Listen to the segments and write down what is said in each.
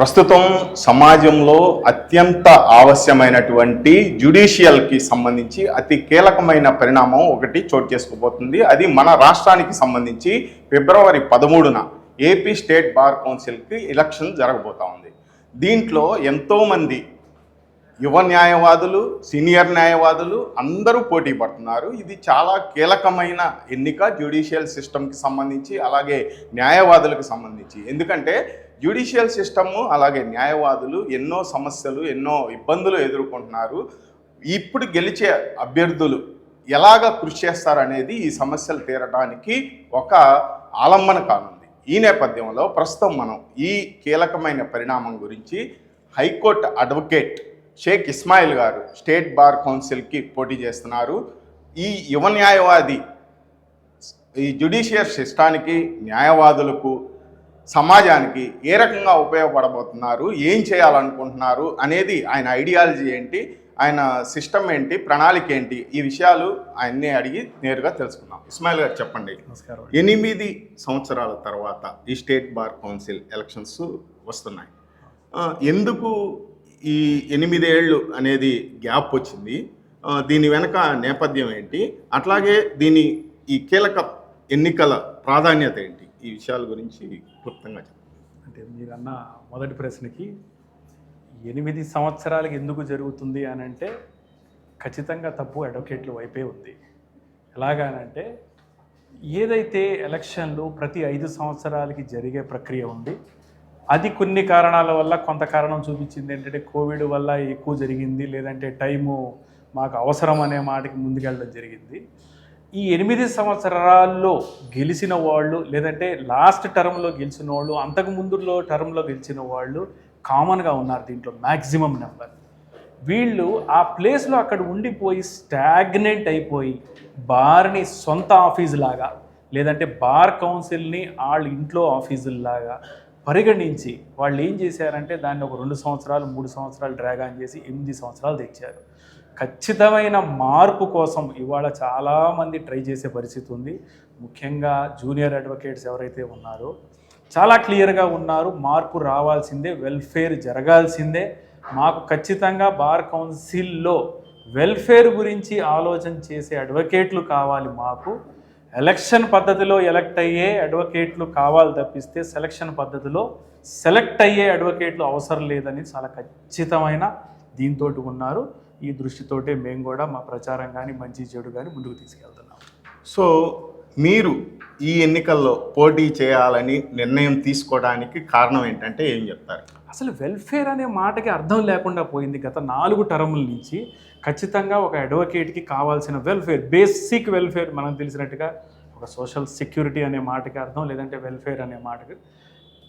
ప్రస్తుతం సమాజంలో అత్యంత ఆవశ్యమైనటువంటి జ్యుడిషియల్కి సంబంధించి అతి కీలకమైన పరిణామం ఒకటి చోటు చేసుకోబోతుంది. అది మన రాష్ట్రానికి సంబంధించి ఫిబ్రవరి పదమూడున ఏపీ స్టేట్ బార్ కౌన్సిల్కి ఎలక్షన్ జరగబోతా ఉంది. దీంట్లో ఎంతోమంది యువ న్యాయవాదులు సీనియర్ న్యాయవాదులు అందరూ పోటీ పడుతున్నారు. ఇది చాలా కీలకమైన ఎన్నిక జ్యుడిషియల్ సిస్టమ్కి సంబంధించి అలాగే న్యాయవాదులకు సంబంధించి. ఎందుకంటే జ్యుడిషియల్ సిస్టమ్ అలాగే న్యాయవాదులు ఎన్నో సమస్యలు ఎన్నో ఇబ్బందులు ఎదుర్కొంటున్నారు. ఇప్పుడు గెలిచే అభ్యర్థులు ఎలాగ కృషి చేస్తారనేది ఈ సమస్యలు తీరడానికి ఒక ఆలంబన కానుంది. ఈ నేపథ్యంలో ప్రస్తుతం మనం ఈ కీలకమైన పరిణామం గురించి హైకోర్టు అడ్వకేట్ షేక్ ఇస్మాయిల్ గారు స్టేట్ బార్ కౌన్సిల్కి పోటీ చేస్తున్నారు. ఈ యువ న్యాయవాది ఈ జ్యుడిషియర్ సిస్టానికి న్యాయవాదులకు సమాజానికి ఏ రకంగా ఉపయోగపడబోతున్నారు ఏం చేయాలనుకుంటున్నారు అనేది ఆయన ఐడియాలజీ ఏంటి ఆయన సిస్టమ్ ఏంటి ప్రణాళిక ఏంటి ఈ విషయాలు ఆయన్ని అడిగి నేరుగా తెలుసుకుందాం. ఇస్మాయిల్ గారు చెప్పండి. నమస్కారం. ఎనిమిది సంవత్సరాల తర్వాత ఈ స్టేట్ బార్ కౌన్సిల్ ఎలక్షన్స్ వస్తున్నాయి. ఎందుకు ఈ ఎనిమిదేళ్ళు అనేది గ్యాప్ వచ్చింది. దీని వెనక నేపథ్యం ఏంటి? అట్లాగే దీని ఈ కీలక ఎన్నికల ప్రాధాన్యత ఏంటి? ఈ విషయాల గురించి క్లుప్తంగా చెప్పండి. అంటే మీరన్న మొదటి ప్రశ్నకి ఎనిమిది సంవత్సరాలకి ఎందుకు జరుగుతుంది అని అంటే ఖచ్చితంగా తప్పు అడ్వకేట్ల వైపే ఉంది. ఎలాగానంటే ఏదైతే ఎలక్షన్లు ప్రతి ఐదు సంవత్సరాలకి జరిగే ప్రక్రియ ఉంది అది కొన్ని కారణాల వల్ల కొంత కారణం చూపించింది ఏంటంటే కోవిడ్ వల్ల ఎక్కువ జరిగింది లేదంటే టైము మాకు అవసరం అనే మాటకి ముందుకెళ్ళడం జరిగింది. ఈ ఎనిమిది సంవత్సరాల్లో గెలిచిన వాళ్ళు లేదంటే లాస్ట్ టర్మ్లో గెలిచిన వాళ్ళు అంతకు ముందులో టర్మ్లో గెలిచిన వాళ్ళు కామన్గా ఉన్నారు దీంట్లో మ్యాక్సిమం నెంబర్. వీళ్ళు ఆ ప్లేస్లో అక్కడ ఉండిపోయి స్టాగ్నెంట్ అయిపోయి బార్ని సొంత ఆఫీస్ లాగా లేదంటే బార్ కౌన్సిల్ని వాళ్ళ ఇంట్లో ఆఫీసుల్లాగా పరిగణించి వాళ్ళు ఏం చేశారంటే దాన్ని ఒక రెండు సంవత్సరాలు మూడు సంవత్సరాలు డ్రాగ్ ఆన్ చేసి ఎనిమిది సంవత్సరాలు తెచ్చారు. ఖచ్చితమైన మార్పు కోసం ఇవాళ చాలామంది ట్రై చేసే పరిస్థితి ఉంది. ముఖ్యంగా జూనియర్ అడ్వకేట్స్ ఎవరైతే ఉన్నారో చాలా క్లియర్గా ఉన్నారు. మార్పు రావాల్సిందే వెల్ఫేర్ జరగాల్సిందే. మాకు ఖచ్చితంగా బార్ కౌన్సిల్లో వెల్ఫేర్ గురించి ఆలోచన చేసే అడ్వకేట్లు కావాలి మాకు. ఎలక్షన్ పద్ధతిలో ఎలక్ట్ అయ్యే అడ్వకేట్లు కావాలి తప్పిస్తే సెలక్షన్ పద్ధతిలో సెలెక్ట్ అయ్యే అడ్వకేట్లు అవసరం లేదని చాలా ఖచ్చితమైన దీంతో ఉన్నారు. ఈ దృష్టితోటే మేము కూడా మా ప్రచారం కానీ మంచి చెడు కానీ ముందుకు తీసుకెళ్తున్నాం. సో మీరు ఈ ఎన్నికల్లో పోటీ చేయాలని నిర్ణయం తీసుకోవడానికి కారణం ఏంటంటే ఏం చెప్తారు? అసలు వెల్ఫేర్ అనే మాటకి అర్థం లేకుండా పోయింది గత నాలుగు టర్ముల నుంచి. ఖచ్చితంగా ఒక అడ్వకేట్కి కావాల్సిన వెల్ఫేర్ బేసిక్ వెల్ఫేర్ మనకు తెలిసినట్టుగా ఒక సోషల్ సెక్యూరిటీ అనే మాటకి అర్థం లేదంటే వెల్ఫేర్ అనే మాటకి.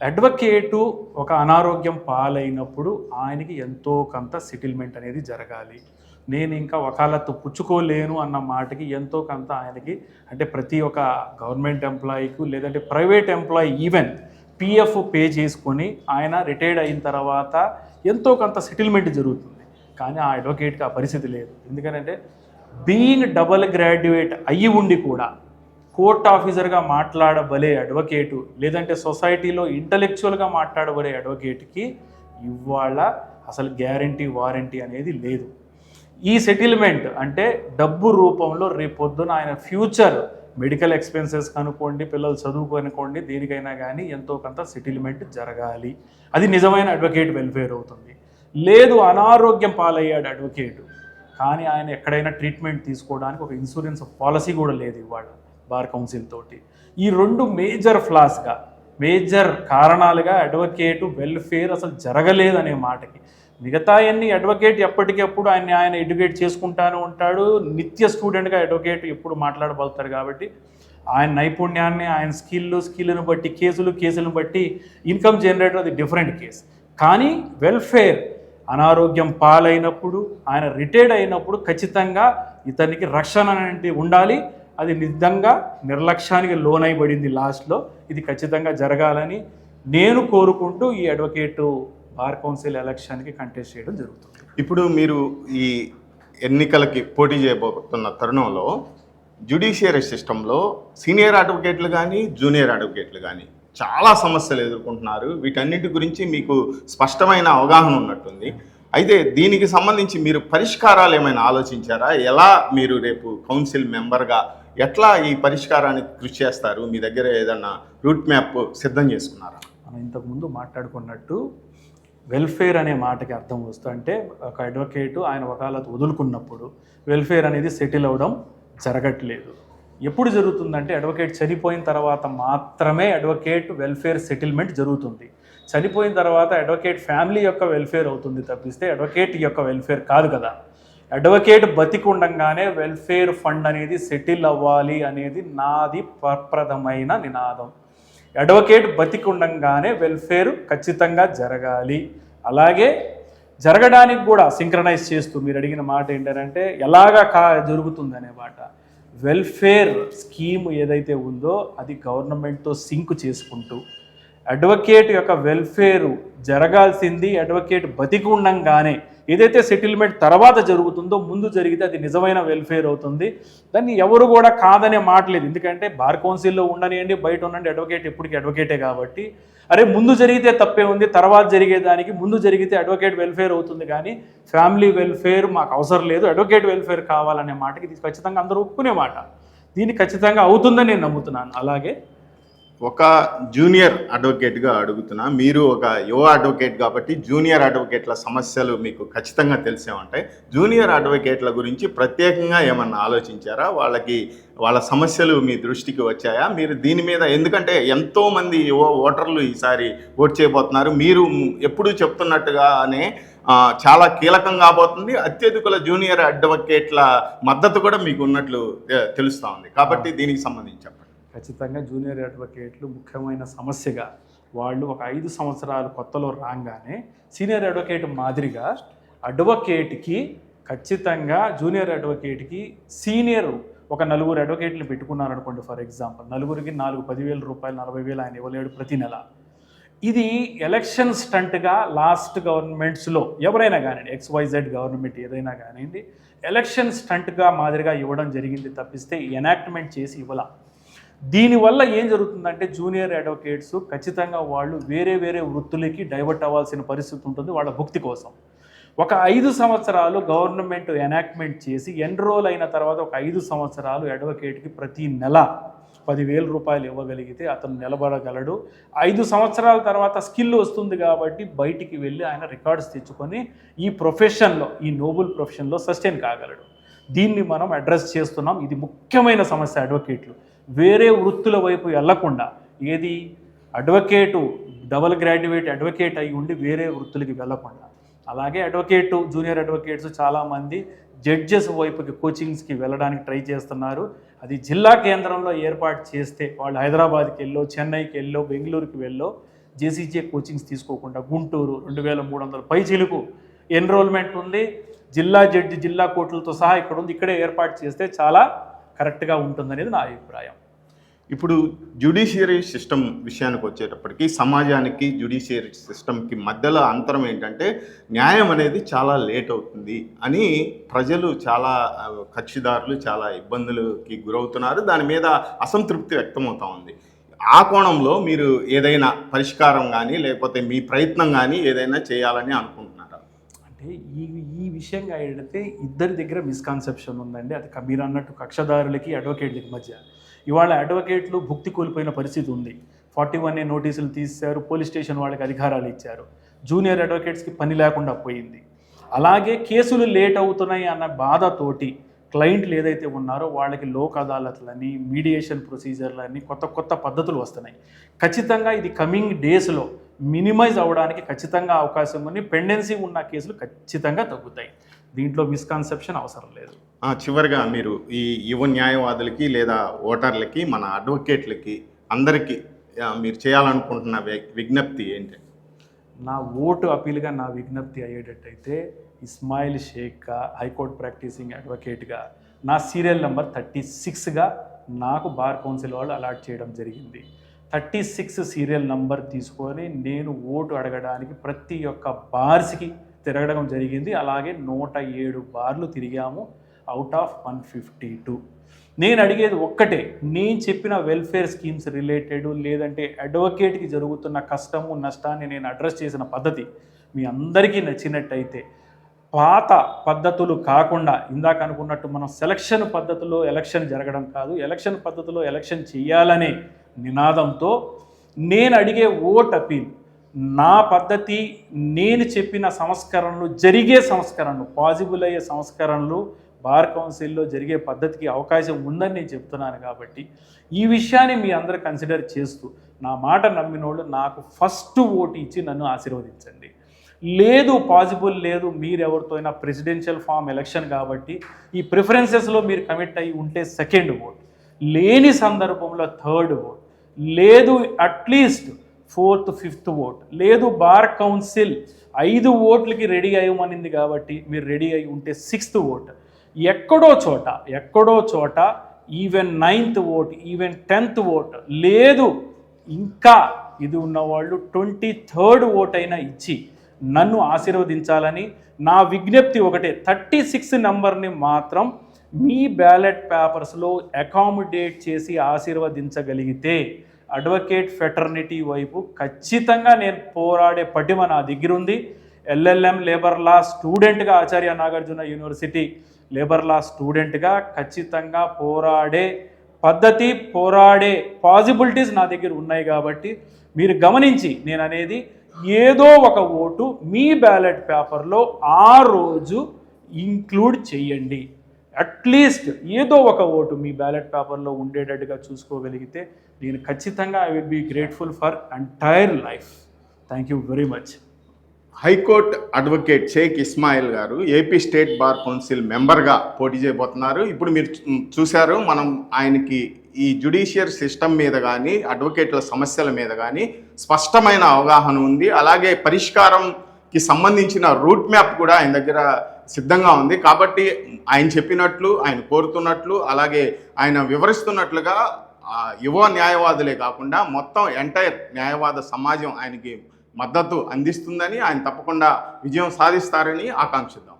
అడ్వకేటు ఒక అనారోగ్యం పాలైనప్పుడు ఆయనకి ఎంతో కొంత సెటిల్మెంట్ అనేది జరగాలి. నేను ఇంకా వకాలత్తు పుచ్చుకోలేను అన్న మాటకి ఎంతో కొంత ఆయనకి అంటే ప్రతి ఒక్క గవర్నమెంట్ ఎంప్లాయీకి లేదంటే private employee even PF pay చేసుకొని ఆయన రిటైర్డ్ అయిన తర్వాత ఎంతో కొంత సెటిల్మెంట్ జరుగుతుంది. కానీ ఆ అడ్వకేట్కి ఆ పరిస్థితి లేదు. ఎందుకంటే బీయింగ్ డబల్ గ్రాడ్యుయేట్ అయ్యి ఉండి కూడా కోర్ట్ ఆఫీసర్గా మాట్లాడబలే అడ్వకేటు లేదంటే సొసైటీలో ఇంటలెక్చువల్గా మాట్లాడబడే అడ్వకేట్కి ఇవాళ అసలు గ్యారంటీ వారంటీ అనేది లేదు. ఈ సెటిల్మెంట్ అంటే డబ్బు రూపంలో రేపొద్దున ఆయన ఫ్యూచర్ మెడికల్ ఎక్స్పెన్సెస్ కనుక్కోండి పిల్లలు చదువుకొనుకోండి దేనికైనా కానీ ఎంతో కొంత సెటిల్మెంట్ జరగాలి. అది నిజమైన అడ్వకేట్ వెల్ఫేర్ అవుతుంది. లేదు అనారోగ్యం పాలయ్యాడు అడ్వకేటు కానీ ఆయన ఎక్కడైనా ట్రీట్మెంట్ తీసుకోవడానికి ఒక ఇన్సూరెన్స్ పాలసీ కూడా లేదు ఇవాళ బార్ కౌన్సిల్ తోటి. ఈ రెండు మేజర్ ఫ్లాస్గా మేజర్ కారణాలుగా అడ్వకేటు వెల్ఫేర్ అసలు జరగలేదనే మాటకి. మిగతా అన్ని అడ్వకేట్ ఎప్పటికప్పుడు ఆయన ఆయన ఎడ్యుకేట్ చేసుకుంటానే ఉంటాడు. నిత్య స్టూడెంట్గా అడ్వకేట్ ఎప్పుడు మాట్లాడబోతాడు కాబట్టి ఆయన నైపుణ్యాన్ని ఆయన స్కిల్ స్కిల్ను బట్టి కేసులు కేసులను బట్టి ఇన్కమ్ జనరేటర్ అది డిఫరెంట్ కేస్ కానీ వెల్ఫేర్ అనారోగ్యం పాలైనప్పుడు ఆయన రిటైర్డ్ అయినప్పుడు ఖచ్చితంగా ఇతనికి రక్షణ అనేది ఉండాలి. అది నిజంగా నిర్లక్ష్యానికి లోనైబడింది లాస్ట్లో. ఇది ఖచ్చితంగా జరగాలని నేను కోరుకుంటూ ఈ అడ్వకేటు బార్ కౌన్సిల్ ఎలక్షన్కి కంటెస్ట్ చేయడం జరుగుతుంది. ఇప్పుడు మీరు ఈ ఎన్నికలకి పోటీ చేయబోతున్న తరుణంలో జ్యుడిషియరీ సిస్టంలో సీనియర్ అడ్వకేట్లు కానీ జూనియర్ అడ్వకేట్లు కానీ చాలా సమస్యలు ఎదుర్కొంటున్నారు. వీటన్నిటి గురించి మీకు స్పష్టమైన అవగాహన ఉన్నట్టుంది. అయితే దీనికి సంబంధించి మీరు పరిష్కారాలు ఏమైనా ఆలోచించారా? ఎలా మీరు రేపు కౌన్సిల్ మెంబర్గా ఎట్లా ఈ పరిష్కారానికి కృషి చేస్తారు? మీ దగ్గర ఏదన్నా రూట్ మ్యాప్ సిద్ధం చేసుకున్నారా? మనం ఇంతకుముందు మాట్లాడుకున్నట్టు వెల్ఫేర్ అనే మాటకి అర్థం వస్తూ అంటే ఒక అడ్వకేటు ఆయన వకాలత్ వదులుకున్నప్పుడు వెల్ఫేర్ అనేది సెటిల్ అవ్వడం జరగట్లేదు. ఎప్పుడు జరుగుతుందంటే అడ్వకేట్ చనిపోయిన తర్వాత మాత్రమే అడ్వకేట్ వెల్ఫేర్ సెటిల్మెంట్ జరుగుతుంది. చనిపోయిన తర్వాత అడ్వకేట్ ఫ్యామిలీ యొక్క వెల్ఫేర్ అవుతుంది తప్పిస్తే అడ్వకేట్ యొక్క వెల్ఫేర్ కాదు కదా. అడ్వకేట్ బతికుండంగానే వెల్ఫేర్ ఫండ్ అనేది సెటిల్ అవ్వాలి అనేది నాది ప్రప్రదమైన నినాదం. అడ్వకేట్ బతికుండంగానే వెల్ఫేర్ ఖచ్చితంగా జరగాలి. అలాగే జరగడానికి కూడా సింక్రనైజ్ చేస్తూ మీరు అడిగిన మాట ఏంటంటే ఎలాగా కా జరుగుతుందనే మాట. వెల్ఫేర్ స్కీమ్ ఏదైతే ఉందో అది గవర్నమెంట్తో సింక్ చేసుకుంటూ అడ్వకేట్ యొక్క వెల్ఫేరు జరగాల్సింది అడ్వకేట్ బతికి ఉండంగానే ఏదైతే సెటిల్మెంట్ తర్వాత జరుగుతుందో ముందు జరిగితే అది నిజమైన వెల్ఫేర్ అవుతుంది. దాన్ని ఎవరు కూడా కాదనే మాట లేదు. ఎందుకంటే బార్ కౌన్సిల్లో ఉండనియండి బయట ఉండండి అడ్వకేట్ ఎప్పటికీ అడ్వకేటే కాబట్టి. అరే ముందు జరిగితే తప్పే ఉంది తర్వాత జరిగేదానికి ముందు జరిగితే అడ్వకేట్ వెల్ఫేర్ అవుతుంది కానీ ఫ్యామిలీ వెల్ఫేర్ మాకు అవసరం లేదు అడ్వకేట్ వెల్ఫేర్ కావాలనే మాటకి ఇది ఖచ్చితంగా అందరూ ఒప్పుకునే మాట. దీన్ని ఖచ్చితంగా అవుతుందని నేను నమ్ముతున్నాను. అలాగే ఒక జూనియర్ అడ్వకేట్గా అడుగుతున్నా. మీరు ఒక యువ అడ్వకేట్ కాబట్టి జూనియర్ అడ్వకేట్ల సమస్యలు మీకు ఖచ్చితంగా తెలిసే ఉంటాయి. జూనియర్ అడ్వకేట్ల గురించి ప్రత్యేకంగా ఏమన్నా ఆలోచించారా? వాళ్ళకి వాళ్ళ సమస్యలు మీ దృష్టికి వచ్చాయా? మీరు దీని మీద ఎందుకంటే ఎంతోమంది యువ ఓటర్లు ఈసారి ఓట్ చేయబోతున్నారు. మీరు ఎప్పుడూ చెప్తున్నట్టుగానే చాలా కీలకం కాబోతుంది. అత్యధికుల జూనియర్ అడ్వకేట్ల మద్దతు కూడా మీకు ఉన్నట్లు తెలుస్తా ఉంది. కాబట్టి దీనికి సంబంధించి చెప్పండి. ఖచ్చితంగా జూనియర్ అడ్వకేట్లు ముఖ్యమైన సమస్యగా వాళ్ళు ఒక ఐదు సంవత్సరాలు కొత్తలో రాగానే సీనియర్ అడ్వకేట్ మాదిరిగా అడ్వకేట్కి ఖచ్చితంగా జూనియర్ అడ్వకేట్కి సీనియర్ ఒక నలుగురు అడ్వకేట్లు పెట్టుకున్నారనుకోండి ఫర్ ఎగ్జాంపుల్ నలుగురికి నాలుగు పదివేల రూపాయలు నలభై వేలు ఆయన ఇవ్వలేడు ప్రతి నెల. ఇది ఎలక్షన్ స్టంట్గా లాస్ట్ గవర్నమెంట్స్లో ఎవరైనా కానివ్వండి ఎక్స్వైజెడ్ గవర్నమెంట్ ఏదైనా కానివ్వండి ఎలక్షన్ స్టంట్గా మాదిరిగా ఇవ్వడం జరిగింది తప్పిస్తే ఎనాక్ట్మెంట్ చేసి ఇవ్వాల. దీనివల్ల ఏం జరుగుతుందంటే జూనియర్ అడ్వకేట్స్ ఖచ్చితంగా వాళ్ళు వేరే వేరే వృత్తులకి డైవర్ట్ అవ్వాల్సిన పరిస్థితి ఉంటుంది వాళ్ళ భుక్తి కోసం. ఒక ఐదు సంవత్సరాలు గవర్నమెంట్ ఎనాక్ట్మెంట్ చేసి ఎన్రోల్ అయిన తర్వాత ఒక ఐదు సంవత్సరాలు అడ్వకేట్కి ప్రతి నెల పదివేల రూపాయలు ఇవ్వగలిగితే అతను నిలబడగలడు. ఐదు సంవత్సరాల తర్వాత స్కిల్ వస్తుంది కాబట్టి బయటికి వెళ్ళి ఆయన రికార్డ్స్ తెచ్చుకొని ఈ ప్రొఫెషన్లో ఈ నోబుల్ ప్రొఫెషన్లో సస్టైన్ కాగలడు. దీన్ని మనం అడ్రస్ చేస్తున్నాం. ఇది ముఖ్యమైన సమస్య అడ్వకేట్లు. వేరే వృత్తుల వైపు వెళ్ళకుండా ఏది అడ్వకేటు డబల్ గ్రాడ్యుయేట్ అడ్వకేట్ అయి ఉండి వేరే వృత్తులకి వెళ్ళకుండా. అలాగే అడ్వకేటు జూనియర్ అడ్వకేట్స్ చాలామంది జడ్జెస్ వైపుకి కోచింగ్స్కి వెళ్ళడానికి ట్రై చేస్తున్నారు. అది జిల్లా కేంద్రంలో ఏర్పాటు చేస్తే వాళ్ళు హైదరాబాద్కి వెళ్ళో చెన్నైకి వెళ్ళో బెంగళూరుకి వెళ్ళో జేసీజే కోచింగ్స్ తీసుకోకుండా గుంటూరు రెండు వేల మూడు వందల పై చిలుకు ఎన్రోల్మెంట్ ఉంది. జిల్లా జడ్జి జిల్లా కోర్టులతో సహా ఇక్కడ ఉంది ఇక్కడే ఏర్పాటు చేస్తే చాలా కరెక్ట్గా ఉంటుందనేది నా అభిప్రాయం. ఇప్పుడు జ్యుడిషియరీ సిస్టమ్ విషయానికి వచ్చేటప్పటికి సమాజానికి జ్యుడిషియరీ సిస్టమ్కి మధ్యలో అంతరం ఏంటంటే న్యాయం అనేది చాలా లేట్ అవుతుంది అని ప్రజలు చాలా కక్షిదారులు చాలా ఇబ్బందులకి గురవుతున్నారు. దాని మీద అసంతృప్తి వ్యక్తమవుతా ఉంది. ఆ కోణంలో మీరు ఏదైనా పరిష్కారం కానీ లేకపోతే మీ ప్రయత్నం కానీ ఏదైనా చేయాలని అనుకుంటున్నారు. అంటే ఈ ఈ విషయంగా ఏంటంటే ఇద్దరి దగ్గర మిస్కాన్సెప్షన్ ఉందండి. అది క- మీరు అన్నట్టు కక్షదారులకి అడ్వకేట్లకి మధ్య. ఇవాళ అడ్వకేట్లు భుక్తి కోల్పోయిన పరిస్థితి ఉంది. ఫార్టీ వన్ ఏ నోటీసులు తీశారు పోలీస్ స్టేషన్ వాళ్ళకి అధికారాలు ఇచ్చారు. జూనియర్ అడ్వకేట్స్కి పని లేకుండా పోయింది. అలాగే కేసులు లేట్ అవుతున్నాయి అన్న బాధతోటి క్లయింట్లు ఏదైతే ఉన్నారో వాళ్ళకి లోక్ అదాలత్లని మీడియేషన్ ప్రొసీజర్లని కొత్త కొత్త పద్ధతులు వస్తున్నాయి. ఖచ్చితంగా ఇది కమింగ్ డేస్లో మినిమైజ్ అవ్వడానికి ఖచ్చితంగా అవకాశం ఉంది. పెండెన్సీ ఉన్న కేసులు ఖచ్చితంగా తగ్గుతాయి. దీంట్లో మిస్కాన్సెప్షన్ అవసరం లేదు. చివరిగా మీరు ఈ యువ న్యాయవాదులకి లేదా ఓటర్లకి మన అడ్వకేట్లకి అందరికీ మీరు చేయాలనుకుంటున్న విజ్ఞప్తి ఏంటి? నా ఓటు అప్పీల్గా నా విజ్ఞప్తి అయ్యేటట్టయితే ఇస్మాయిల్ షేక్గా హైకోర్టు ప్రాక్టీసింగ్ అడ్వకేట్గా నా సీరియల్ నెంబర్ థర్టీ సిక్స్గా నాకు బార్ కౌన్సిల్ వాళ్ళు అలాట్ చేయడం జరిగింది. థర్టీ సిక్స్ సీరియల్ నంబర్ తీసుకొని నేను ఓటు అడగడానికి ప్రతి ఒక్క బార్స్కి తిరగడం జరిగింది. అలాగే నూట ఏడు బార్లు తిరిగాము. Out of one fifty two నేను అడిగేది ఒక్కటే నేను చెప్పిన వెల్ఫేర్ స్కీమ్స్ రిలేటెడ్ లేదంటే అడ్వకేట్కి జరుగుతున్న కష్టము నష్టాన్ని నేను అడ్రస్ చేసిన పద్ధతి మీ అందరికీ నచ్చినట్టయితే పాత పద్ధతులు కాకుండా ఇందాక అనుకున్నట్టు మనం సెలక్షన్ పద్ధతిలో ఎలక్షన్ జరగడం కాదు ఎలక్షన్ పద్ధతిలో ఎలక్షన్ చేయాలనే నినాదంతో నేను అడిగే ఓట్ అపీల్ నా పద్ధతి నేను చెప్పిన సంస్కరణలు జరిగే సంస్కరణలు పాజిబుల్ అయ్యే సంస్కరణలు బార్ కౌన్సిల్లో జరిగే పద్ధతికి అవకాశం ఉందని నేను చెప్తున్నాను కాబట్టి ఈ విషయాన్ని మీ అందరూ కన్సిడర్ చేస్తూ నా మాట నమ్మినోళ్ళు నాకు ఫస్ట్ ఓటు ఇచ్చి నన్ను ఆశీర్వదించండి. లేదు పాసిబుల్ లేదు మీరు ఎవరితో అయినా ప్రెసిడెన్షియల్ ఫామ్ ఎలక్షన్ కాబట్టి ఈ ప్రిఫరెన్సెస్లో మీరు కమిట్ అయ్యి ఉంటే సెకండ్ ఓట్ లేని సందర్భంలో థర్డ్ ఓట్. లేదు at least fourth fifth vote. లేదు బార్ కౌన్సిల్ ఐదు ఓట్లకి రెడీ అయ్యమనింది కాబట్టి మీరు రెడీ అయి ఉంటే సిక్స్త్ ఓట్. ఎక్కడో చోట ఎక్కడో చోట even ninth vote even tenth vote లేదు. ఇంకా ఇది ఉన్నవాళ్ళు ట్వంటీ థర్డ్ ఓట్ అయినా ఇచ్చి నన్ను ఆశీర్వదించాలని నా విజ్ఞప్తి ఒకటే థర్టీ సిక్స్ నెంబర్ని మాత్రం మీ బ్యాలెట్ పేపర్స్లో అకామిడేట్ చేసి ఆశీర్వదించగలిగితే అడ్వకేట్ ఫెటర్నిటీ వైపు ఖచ్చితంగా నేను పోరాడే పటిమ నా దగ్గర ఉంది ఎల్ఎల్ఎం లేబర్ లా స్టూడెంట్గా Acharya Nagarjuna university labour law స్టూడెంట్గా ఖచ్చితంగా పోరాడే పద్ధతి పోరాడే పాసిబిలిటీస్ నా దగ్గర ఉన్నాయి కాబట్టి మీరు గమనించి నేను అనేది ఏదో ఒక ఓటు మీ బ్యాలెట్ పేపర్లో ఆ రోజు ఇంక్లూడ్ చేయండి. అట్లీస్ట్ ఏదో ఒక ఓటు మీ బ్యాలెట్ పేపర్లో ఉండేటట్టుగా చూసుకోగలిగితే నేను ఖచ్చితంగా I will be grateful for entire life. Thank you very much. High court advocate Sheikh Ismail garu AP state bar council మెంబర్గా పోటీ చేయబోతున్నారు. ఇప్పుడు మీరు చూశారు మనం ఆయనకి ఈ జుడిషియర్ సిస్టమ్ మీద కానీ అడ్వకేట్ల సమస్యల మీద కానీ స్పష్టమైన అవగాహన ఉంది. అలాగే పరిష్కారంకి సంబంధించిన రూట్ మ్యాప్ కూడా ఆయన దగ్గర సిద్ధంగా ఉంది. కాబట్టి ఆయన చెప్పినట్లు ఆయన కోరుతున్నట్లు అలాగే ఆయన వివరిస్తున్నట్లుగా ఆ, యువ న్యాయవాదులే కాకుండా మొత్తం ఎంటైర్ న్యాయవాద సమాజం ఆయనకి మద్దతు అందిస్తుందని ఆయన తప్పకుండా విజయం సాధిస్తారని ఆకాంక్షిద్దాం.